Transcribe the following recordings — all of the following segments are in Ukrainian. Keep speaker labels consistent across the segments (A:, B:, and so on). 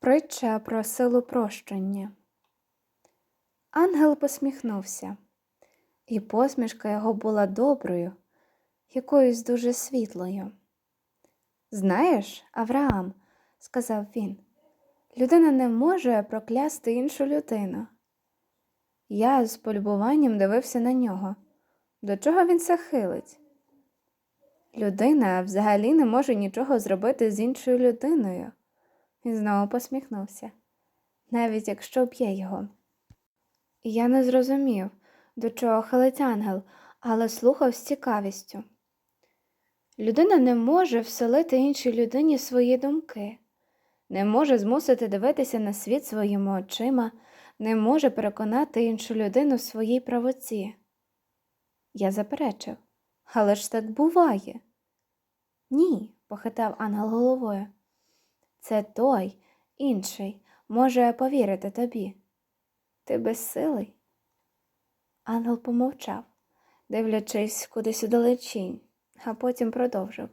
A: Притча про силу прощення. Ангел посміхнувся, і посмішка його була доброю, якоюсь дуже світлою. Знаєш, Авраам, сказав він, людина не може проклясти іншу людину. Я з полюбуванням дивився на нього. До чого він це хилить? Людина взагалі не може нічого зробити з іншою людиною. Він знову посміхнувся, навіть якщо б'є його. Я не зрозумів, до чого хилить ангел, але слухав з цікавістю. Людина не може вселити іншій людині свої думки, не може змусити дивитися на світ своїми очима, не може переконати іншу людину в своїй правоці. Я заперечив, але ж так буває. Ні, похитав ангел головою. Це той, інший, може повірити тобі. Ти безсилий. Ангел помовчав, дивлячись кудись удалечінь, а потім продовжив.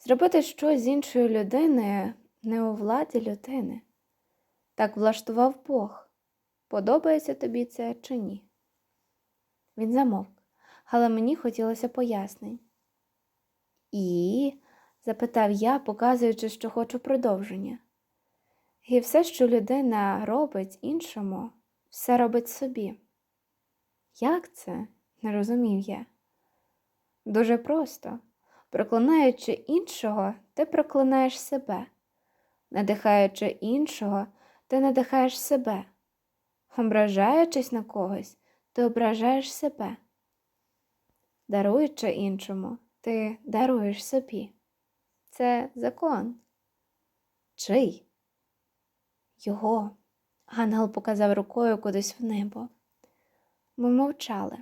A: Зробити щось з іншою людиною не у владі людини. Так влаштував Бог. Подобається тобі це чи ні? Він замовк, але мені хотілося пояснень. І запитав я, показуючи, що хочу продовження. І все, що людина робить іншому, все робить собі. Як це? не розумів я. Дуже просто. Проклинаючи іншого, ти проклинаєш себе. Надихаючи іншого, ти надихаєш себе. Ображаючись на когось, ти ображаєш себе. Даруючи іншому, ти даруєш собі. Це закон. Чий? Його. Ангел показав рукою кудись в небо. Ми мовчали.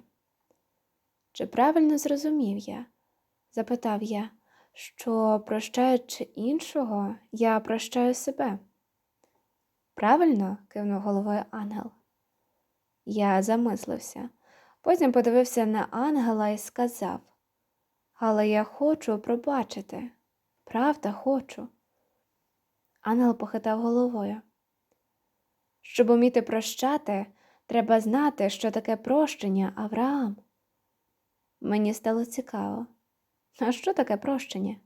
A: Чи правильно зрозумів я? запитав я, що, прощаючи іншого, я прощаю себе. Правильно? кивнув головою ангел. Я замислився, потім подивився на ангела і сказав, але я хочу пробачити. Правда, хочу. Ангел похитав головою. Щоб уміти прощати, треба знати, що таке прощення, Авраам. Мені стало цікаво. А що таке прощення?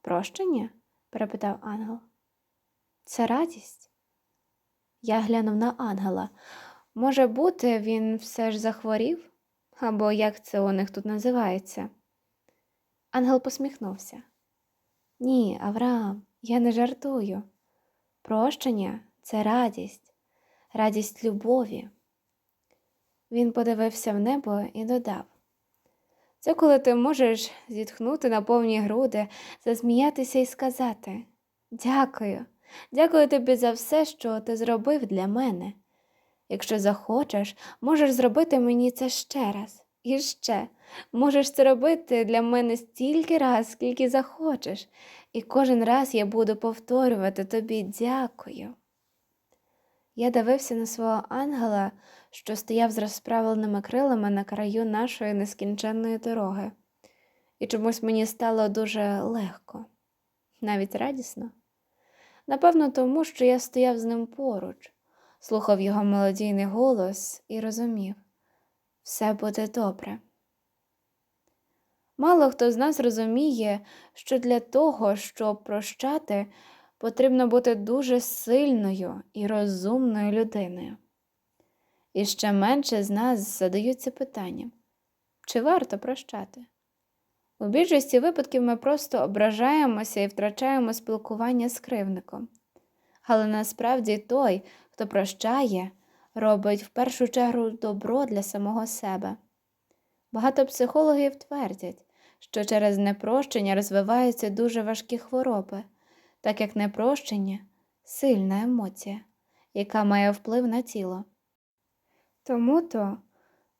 A: Прощення? перепитав ангел. Це радість. Я глянув на ангела. Може бути, він все ж захворів? Або як це у них тут називається? Ангел посміхнувся. Ні, Авраам, я не жартую. Прощення це радість, радість любові. Він подивився в небо і додав це коли ти можеш зітхнути на повні груди, засміятися і сказати Дякую, дякую тобі за все, що ти зробив для мене. Якщо захочеш, можеш зробити мені це ще раз і ще. Можеш це робити для мене стільки раз, скільки захочеш, і кожен раз я буду повторювати тобі дякую. Я дивився на свого ангела, що стояв з розправленими крилами на краю нашої нескінченної дороги, і чомусь мені стало дуже легко, навіть радісно. Напевно, тому що я стояв з ним поруч, слухав його мелодійний голос і розумів все буде добре. Мало хто з нас розуміє, що для того, щоб прощати, потрібно бути дуже сильною і розумною людиною. І ще менше з нас задаються питанням, чи варто прощати? У більшості випадків ми просто ображаємося і втрачаємо спілкування з кривником. Але насправді той, хто прощає, робить в першу чергу добро для самого себе. Багато психологів твердять, що через непрощення розвиваються дуже важкі хвороби, так як непрощення сильна емоція, яка має вплив на тіло. Тому то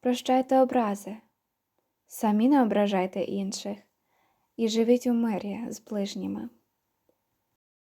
A: прощайте образи, самі не ображайте інших і живіть у мирі з ближніми.